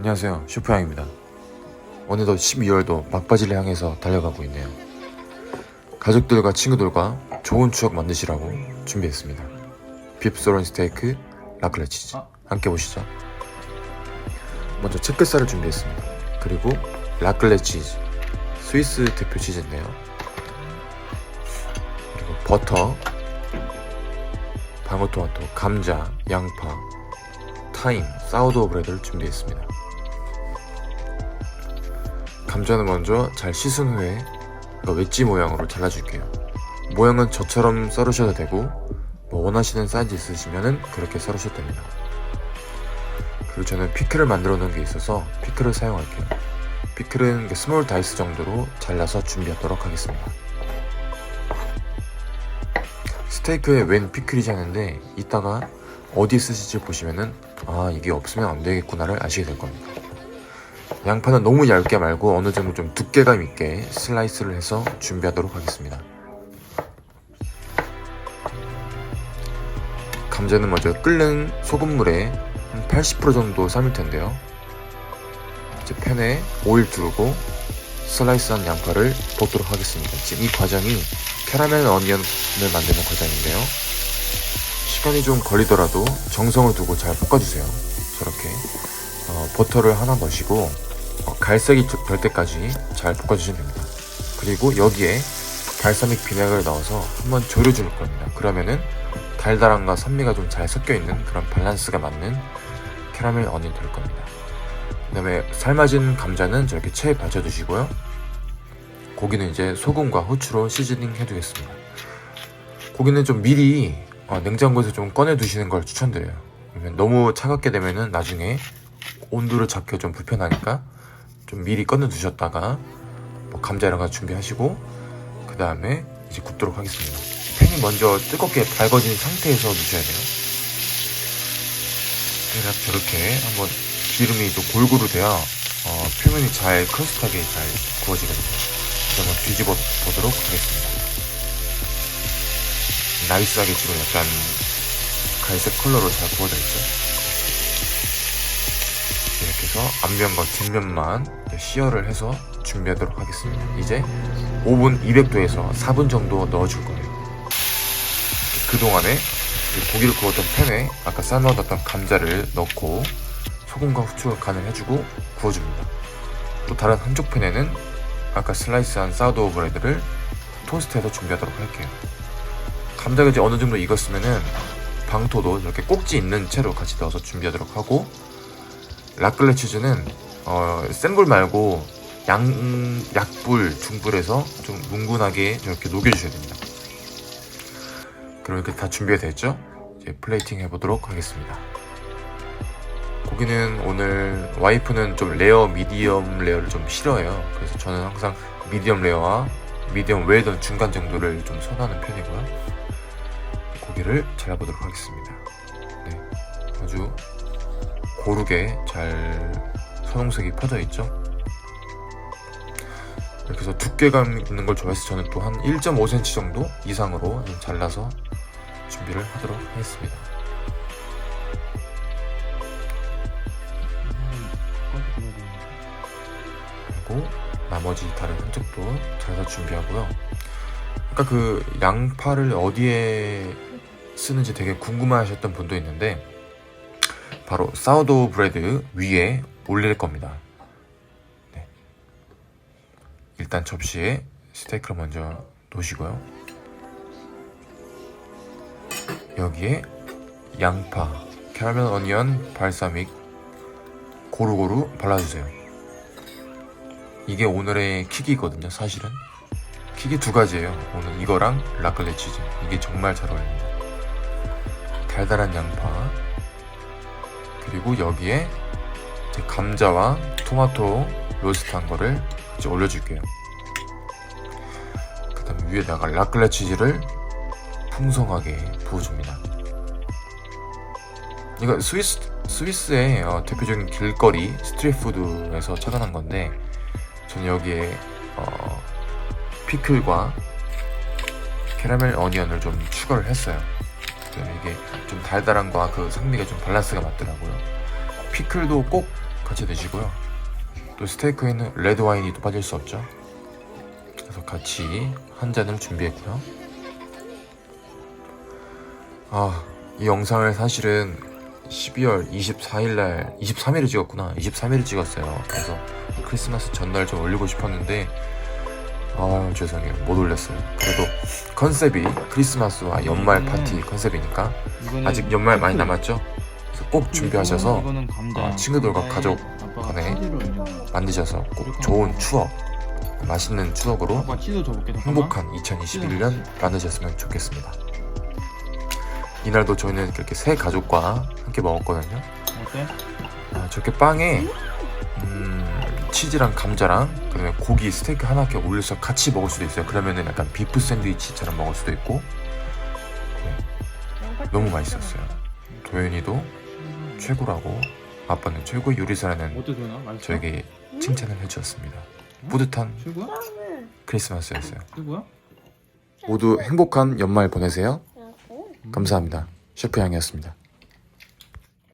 안녕하세요. 슈퍼양입니다. 어느덧 12월도 막바지를 향해서 달려가고 있네요. 가족들과 친구들과 좋은 추억 만드시라고 준비했습니다. 빕소론 스테이크 라클레치즈. 함께 보시죠. 먼저 채끝살을 준비했습니다. 그리고 라클레치즈. 스위스 대표 치즈인데요. 그리고 버터 방울토마토, 감자, 양파, 타임, 사우도우 브레드를 준비했습니다. 감자는 먼저 잘 씻은 후에 이거 웨지 모양으로 잘라줄게요. 모양은 저처럼 썰으셔도 되고 뭐 원하시는 사이즈 있으시면 그렇게 썰으셔도 됩니다. 그리고 저는 피클을 만들어 놓은 게 있어서 피클을 사용할게요. 피클은 스몰 다이스 정도로 잘라서 준비하도록 하겠습니다. 스테이크에 웬 피클이지 않은데 이따가 어디 쓰실지 보시면은 아 이게 없으면 안 되겠구나를 아시게 될 겁니다. 양파는 너무 얇게 말고 어느 정도 좀 두께감 있게 슬라이스를 해서 준비하도록 하겠습니다. 감자는 먼저 끓는 소금물에 한 80% 정도 삶을 텐데요. 이제 팬에 오일 두르고 슬라이스한 양파를 볶도록 하겠습니다. 지금 이 과정이 캐러멜 어니언을 만드는 과정인데요. 시간이 좀 걸리더라도 정성을 두고 잘 볶아주세요. 저렇게 어, 버터를 하나 넣으시고 어, 갈색이 될 때까지 잘 볶아주시면 됩니다. 그리고 여기에 발사믹 비네가를 넣어서 한번 졸여줄 겁니다. 그러면은 달달함과 산미가 좀 잘 섞여 있는 그런 밸런스가 맞는 캐러멜 어니언 될 겁니다. 그 다음에 삶아진 감자는 저렇게 체에 받쳐두시고요. 고기는 이제 소금과 후추로 시즈닝 해두겠습니다. 고기는 좀 미리 어, 냉장고에서 좀 꺼내 두시는 걸 추천드려요. 너무 차갑게 되면은 나중에 온도를 잡기가 좀 불편하니까 좀 미리 꺼내 두셨다가 뭐 감자 이런 거 준비하시고 그 다음에 이제 굽도록 하겠습니다. 팬이 먼저 뜨겁게 달궈진 상태에서 넣으셔야 돼요. 대략 저렇게 한번 기름이 좀 골고루 돼야 어, 표면이 잘 크러스트하게 잘 구워지거든요. 한번 뒤집어 보도록 하겠습니다. 나이스하게 지금 약간 갈색 컬러로 잘 구워져 있죠. 이렇게 해서 앞면과 뒷면만 시어를 해서 준비하도록 하겠습니다. 이제 오븐 200도에서 4분 정도 넣어줄 거예요. 그동안에 이 고기를 구웠던 팬에 아까 삶아뒀던 감자를 넣고 소금과 후추를 간을 해주고 구워줍니다. 또 다른 한쪽 팬에는 아까 슬라이스한 사우도우 브레드를 토스트해서 준비하도록 할게요. 감자가 이제 어느 정도 익었으면은 방토도 이렇게 꼭지 있는 채로 같이 넣어서 준비하도록 하고 라클레 치즈는 어, 센불 말고 양 약불 중불에서 좀 뭉근하게 이렇게 녹여주셔야 됩니다. 그럼 이렇게 다 준비가 됐죠? 이제 플레이팅 해보도록 하겠습니다. 고기는 오늘 와이프는 좀 레어 미디엄 레어를 좀 싫어해요. 그래서 저는 항상 미디엄 레어와 미디엄 웰던 중간 정도를 좀 선호하는 편이고요. 고기를 잘라보도록 하겠습니다. 네, 아주 고르게 잘 선홍색이 퍼져 있죠. 해서 두께감 있는 걸 좋아해서 저는 또 한 1.5cm 정도 이상으로 좀 잘라서 준비를 하도록 하겠습니다. 그리고 나머지 다른 한쪽도 잘라서 준비하고요. 아까 그 양파를 어디에 쓰는지 되게 궁금해하셨던 분도 있는데 바로 사우도우 브레드 위에 올릴 겁니다. 네. 일단 접시에 스테이크를 먼저 놓으시고요. 여기에 양파, 캐러멜 어니언, 발사믹 고루고루 발라주세요. 이게 오늘의 킥이거든요, 사실은. 킥이 두 가지예요. 오늘 이거랑 라클레 치즈. 이게 정말 잘 어울립니다. 달달한 양파. 그리고 여기에 감자와 토마토 로스트한 거를 이제 올려줄게요. 그 다음 위에다가 라클레 치즈를 풍성하게 부어줍니다. 이거 스위스, 스위스의 어, 대표적인 길거리 스트리트푸드에서 찾아난 건데 저는 여기에 어, 피클과 캐러멜 어니언을 좀 추가를 했어요. 이게 좀 달달함과 그 산미가 좀 밸런스가 맞더라고요. 피클도 꼭 같이 드시고요. 또 스테이크에는 레드 와인이 또 빠질 수 없죠. 그래서 같이 한 잔을 준비했고요. 아, 이 영상을 사실은 12월 24일 날, 23일에 찍었구나. 23일에 찍었어요. 그래서 크리스마스 전날 좀 올리고 싶었는데, 아, 죄송해요. 못 올렸어요. 그래도 컨셉이 크리스마스와 연말 파티 컨셉이니까 아직 연말 많이. 남았죠? 꼭 준비하셔서. 어, 친구들과 감자에 가족 간에. 만드셔서 꼭 좋은 추억, 맛있는 추억으로. 행복한 2021년 만드셨으면 좋겠습니다. 이날도 저희는 그렇게 새 가족과 함께 먹었거든요. 아, 저렇게 빵에 음, 치즈랑 감자랑 그다음에 고기 스테이크 하나 이렇게 올려서 같이 먹을 수도 있어요. 그러면은 약간 비프 샌드위치처럼 먹을 수도 있고 네, 너무 맛있었어요. 도현이도 최고라고 아빠는 최고의 요리사라는 어때 도현아? 맛있어? 저에게 칭찬을 해주었습니다. 뿌듯한 최고야? 크리스마스였어요. 최고야? 모두 행복한 연말 보내세요. 감사합니다. 셰프 양이었습니다.